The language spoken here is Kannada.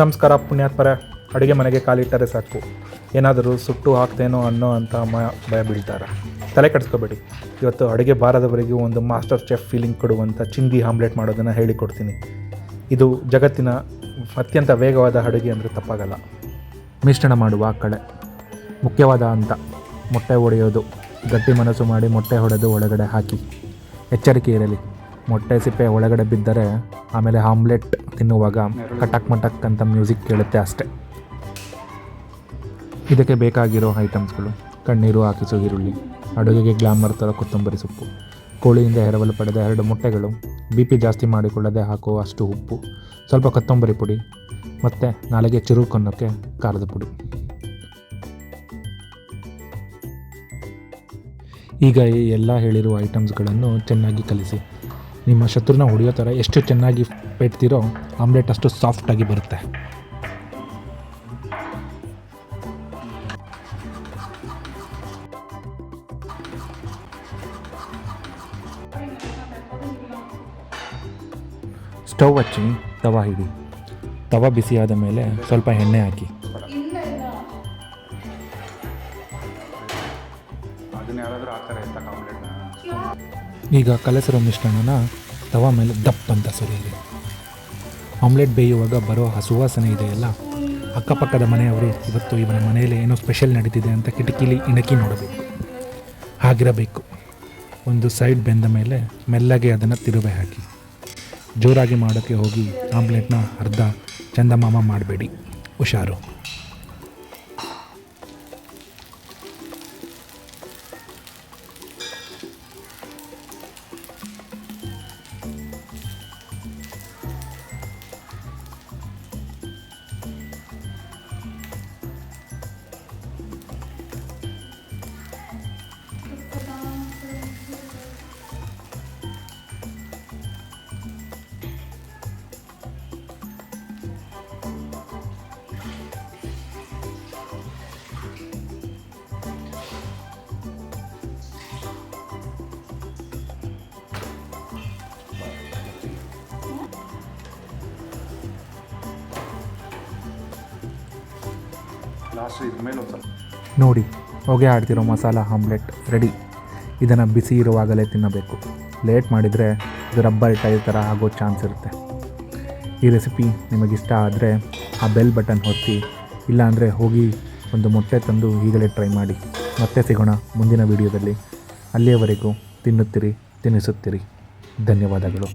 ನಮಸ್ಕಾರ ಪುಣ್ಯಾತ್ಮರ, ಅಡುಗೆ ಮನೆಗೆ ಕಾಲಿಟ್ಟರೆ ಸಾಕು. ಏನಾದರೂ ಸುಟ್ಟು ಹಾಕ್ತೇನೋ ಅನ್ನೋ ಅಂತ ಮ ಭಯ ಬೀಳ್ತಾರೆ. ತಲೆ ಕೆಡಿಸ್ಕೋಬೇಡಿ. ಇವತ್ತು ಅಡುಗೆ ಬಾರದವರಿಗೂ ಒಂದು ಮಾಸ್ಟರ್ ಚೆಫ್ ಫೀಲಿಂಗ್ ಕೊಡುವಂಥ ಚಿಂದಿ ಆಮ್ಲೆಟ್ ಮಾಡೋದನ್ನು ಹೇಳಿಕೊಡ್ತೀನಿ. ಇದು ಜಗತ್ತಿನ ಅತ್ಯಂತ ವೇಗವಾದ ಅಡುಗೆ ಅಂದರೆ ತಪ್ಪಾಗಲ್ಲ. ಮಿಶ್ರಣ ಮಾಡುವ ಕಳೆ. ಮುಖ್ಯವಾದ ಅಂತ ಮೊಟ್ಟೆ ಒಡೆಯೋದು. ಗಟ್ಟಿ ಮನಸ್ಸು ಮಾಡಿ ಮೊಟ್ಟೆ ಹೊಡೆದು ಒಳಗಡೆ ಹಾಕಿ. ಎಚ್ಚರಿಕೆ ಇರಲಿ. ಮೊಟ್ಟೆ ಸಿಪ್ಪೆ ಒಳಗಡೆ ಬಿದ್ದರೆ ಆಮೇಲೆ ಆಮ್ಲೆಟ್ ತಿನ್ನುವಾಗ ಕಟಕ್ ಮಟಕ್ ಅಂತ ಮ್ಯೂಸಿಕ್ ಕೇಳುತ್ತೆ ಅಷ್ಟೆ. ಇದಕ್ಕೆ ಬೇಕಾಗಿರೋ ಐಟಮ್ಸ್ಗಳು ಕಣ್ಣೀರು, ಹಾಕಿಸೋ, ಈರುಳ್ಳಿ, ಅಡುಗೆಗೆ ಗ್ಲಾಮರ್ ಥರ ಕೊತ್ತಂಬರಿ ಸೊಪ್ಪು, ಕೋಳಿಯಿಂದ ಎರವಲು ಪಡೆದ ಎರಡು ಮೊಟ್ಟೆಗಳು ಬಿ ಪಿ ಜಾಸ್ತಿ ಮಾಡಿಕೊಳ್ಳದೆ ಹಾಕೋ ಅಷ್ಟು ಉಪ್ಪು, ಸ್ವಲ್ಪ ಕೊತ್ತಂಬರಿ ಪುಡಿ ಮತ್ತು ನಾಳೆಗೆ ಚಿರುಕನ್ನೋಕ್ಕೆ ಖಾರದ ಪುಡಿ. ಈಗ ಈ ಎಲ್ಲ ಹೇಳಿರುವ ಐಟಮ್ಸ್ಗಳನ್ನು ಚೆನ್ನಾಗಿ ಕಲಿಸಿ. ನಿಮ್ಮ ಶತ್ರುನ ಹೊಡೆಯೋ ಥರ ಎಷ್ಟು ಚೆನ್ನಾಗಿ ಪೆಟ್ತೀರೋ ಆಮ್ಲೆಟ್ ಅಷ್ಟು ಸಾಫ್ಟಾಗಿ ಬರುತ್ತೆ. ಸ್ಟವ್ ಹಚ್ಚಿ ತವ ಹಿಡಿ ತವ ಬಿಸಿಯಾದ ಮೇಲೆ ಸ್ವಲ್ಪ ಎಣ್ಣೆ ಹಾಕಿ. ಅದನ್ನ ಯಾರಾದರೂ ಥರ ಎತ್ತಕ್ಕೆ ಆಮ್ಲೆಟ್ನ? ಈಗ ಕಲಸಿರೋ ಮಿಶ್ರಣನ ತವ ಮೇಲೆ ದಪ್ಪ ಅಂತ ಸುರಿಯಲಿ ಆಮ್ಲೆಟ್ ಬೇಯುವಾಗ ಬರೋ ಹಸುವಾಸನೆ ಸುವಾಸನೆ ಇದೆಯಲ್ಲ ಅಕ್ಕಪಕ್ಕದ ಮನೆಯವರು, ಇವತ್ತು ಇವನ ಮನೆಯಲ್ಲಿ ಏನೋ ಸ್ಪೆಷಲ್ ನಡೀತಿದೆ ಅಂತ ಕಿಟಕಿಲಿ ಇಣಕಿ ನೋಡಬೇಕು. ಹಾಗಿರಬೇಕು. ಒಂದು ಸೈಡ್ ಬೆಂದ ಮೇಲೆ ಮೆಲ್ಲಗೆ ಅದನ್ನು ತಿರುವೆ ಹಾಕಿ. ಜೋರಾಗಿ ಮಾಡೋಕ್ಕೆ ಹೋಗಿ ಆಮ್ಲೆಟ್ನ ಅರ್ಧ ಚಂದಮಾಮ ಮಾಡಬೇಡಿ. ಹುಷಾರು. ಒಂದು ನೋಡಿ, ಹೊಗೆ ಆಡ್ತಿರೋ ಮಸಾಲ ಆಮ್ಲೆಟ್ ರೆಡಿ ಇದನ್ನು ಬಿಸಿ ಇರುವಾಗಲೇ ತಿನ್ನಬೇಕು. ಲೇಟ್ ಮಾಡಿದರೆ ಇದು ರಬ್ಬರ್ ಟೈರ್ ಥರ ಆಗೋ ಚಾನ್ಸ್ ಇರುತ್ತೆ. ಈ ರೆಸಿಪಿ ನಿಮಗಿಷ್ಟ ಆದರೆ ಆ ಬೆಲ್ ಬಟನ್ ಹೊತ್ತಿ ಇಲ್ಲಾಂದರೆ ಹೋಗಿ ಒಂದು ಮೊಟ್ಟೆ ತಂದು ಈಗಲೇ ಟ್ರೈ ಮಾಡಿ. ಮತ್ತೆ ಸಿಗೋಣ ಮುಂದಿನ ವಿಡಿಯೋದಲ್ಲಿ ಅಲ್ಲಿಯವರೆಗೂ ತಿನ್ನುತ್ತೀರಿ ತಿನ್ನಿಸುತ್ತೀರಿ ಧನ್ಯವಾದಗಳು.